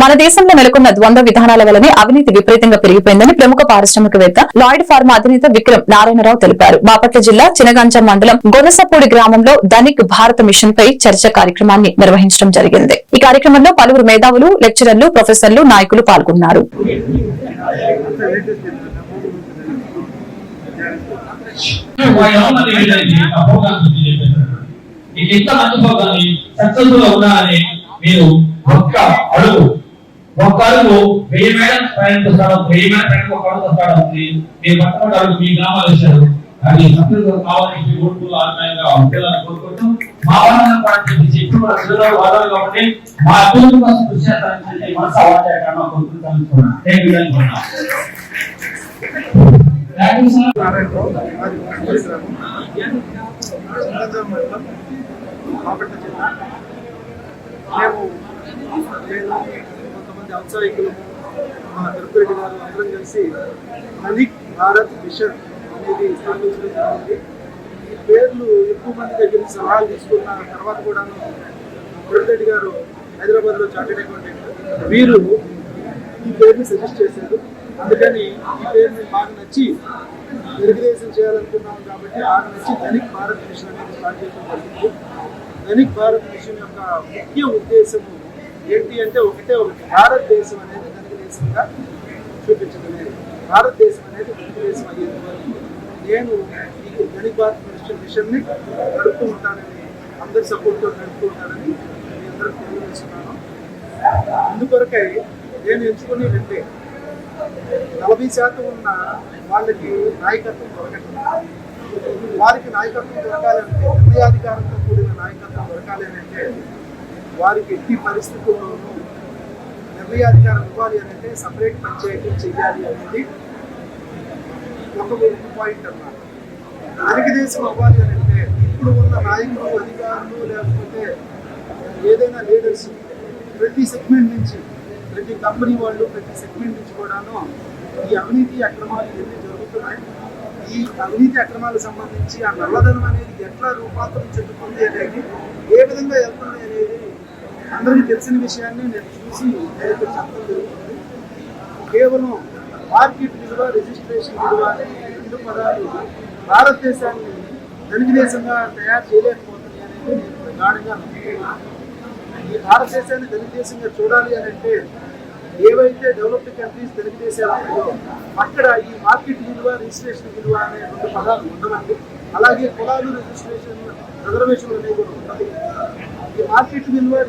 మన దేశంలో నెలకొన్న ద్వంద్వ విధానాల వల్లనే అవినీతి విపరీతంగా పెరిగిపోయిందని ప్రముఖ పారిశ్రామికవేత్త లాయిడ్ ఫార్మా అధినేత విక్రమ్ నారాయణరావు తెలిపారు. బాపట్ల జిల్లా చినగంజం మండలం గొనసపూడి గ్రామంలో ధనిక్ భారత మిషన్ పై చర్చ కార్యక్రమాన్ని నిర్వహించడం జరిగింది. ఈ కార్యక్రమంలో పలువురు మేధావులు లెక్చరర్లు ప్రొఫెసర్లు నాయకులు పాల్గొన్నారు. మీకు ఎంత మీరు ఒక్క అడుగు ఒక అడుగు వెయ్యి మేడం ప్రయాణంతో స్టార్ట్ వెయ్యి మేడం ప్రయాణం ఒక అడుగు వస్తాడు మీ పక్కన అడుగు మీ గ్రామాలు ఇచ్చారు అది సక్సెస్ కావాలని మీ ఓట్లు ఆత్మీయంగా ఉండాలని కోరుకుంటూ మా వాళ్ళని కూడా చెప్పి కూడా పిల్లలు వాళ్ళు కాబట్టి మా అభివృద్ధి కోసం కృషి చేస్తానని మనసు అవార్డు కారణం కోరుకుంటాను మేము నేను మా తిరుపతి గారు అందరం కలిసి అనిక్ భారత్ మిషన్ అనేది స్థాపించడం జరిగింది. ఈ పేర్లు ఎక్కువ మంది దగ్గర సలహాలు తీసుకున్న తర్వాత కూడాను మురళిరెడ్డి గారు హైదరాబాద్లో చార్టెడ్ అకౌంటెంట్ వీరు ఈ పేరుని సజెస్ట్ చేశారు. అందుకని ఈ పేరుని బాగా నచ్చి తెలుగుదేశం చేయాలనుకున్నాం కాబట్టి ఆ నచ్చి ధనిక్ భారత్ మిషన్ అనేది స్టార్ట్ చేయడం జరిగింది. ధనిక్ భారత్ మిషన్ యొక్క ముఖ్య ఉద్దేశము ఏంటి అంటే ఒకటే ఒకటి. భారతదేశం అనేది ధనిక దేశంగా చూపించడమే. భారతదేశం అనేది ధనిక దేశం అయ్యేది వరకు నేను ఈ ధనిక్ భారత్ మిషన్ మిషన్ని నడుపుతూ ఉంటానని అందరి సపోర్ట్తో నడుపుతూ ఉంటానని మీ అందరికి తెలియజేస్తున్నాను. అందుకొరకై నేను ఎంచుకుని రెండే నలభై శాతం ఉన్న వాళ్ళకి నాయకత్వం దొరకట్లేదు. వారికి నాయకత్వం దొరకాలంటే నిర్ణయాధికారంతో కూడిన నాయకత్వం దొరకాలి అంటే వారికి ఎట్టి పరిస్థితుల్లోనూ నిర్ణయాధికారం ఇవ్వాలి అని అంటే సపరేట్ పంచాయతీ చేయాలి అనేది ఒక ఒక పాయింట్ అన్నమాట. తెలుగుదేశం అవ్వాలి అని అంటే ఇప్పుడు ఉన్న నాయకులు అధికారులు లేకపోతే ఏదైనా లీడర్స్ ప్రతి సెగ్మెంట్ నుంచి ప్రతి కంపెనీ వాళ్ళు ప్రతి సెగ్మెంట్ నుంచి కూడాను ఈ అవినీతి అక్రమాలు ఎన్ని జరుగుతున్నాయి ఈ అవినీతి అక్రమాలకు సంబంధించి ఆ నల్లధనం అనేది ఎట్లా రూపాంతరం చెందుతుంది అనేది ఏ విధంగా వెళ్తుంది అనేది అందరికీ తెలిసిన విషయాన్ని నేను చూసి చెప్పడం జరుగుతుంది. కేవలం మార్కెట్ విలువ రిజిస్ట్రేషన్ విలువ అనే ఈ రెండు పదాలు భారతదేశాన్ని తెలుగుదేశంగా తయారు చేయలేకపోతుంది అనేది నేను గాఢంగా నమ్ముతున్నాను. ఈ భారతదేశాన్ని తెలుగుదేశంగా చూడాలి అని అంటే ఏవైతే డెవలప్డ్ కంట్రీస్ తెలుగుదేశాలు ఉన్నాయో అక్కడ ఈ మార్కెట్ విలువ రిజిస్ట్రేషన్ విలువ అనే రెండు పదాలు ఉండవండి. అలాగే కులాలు రిజిస్ట్రేషన్ రిజర్వేషన్ అనేవి కూడా ఉంటాయి ఈ మార్కెట్ విలువ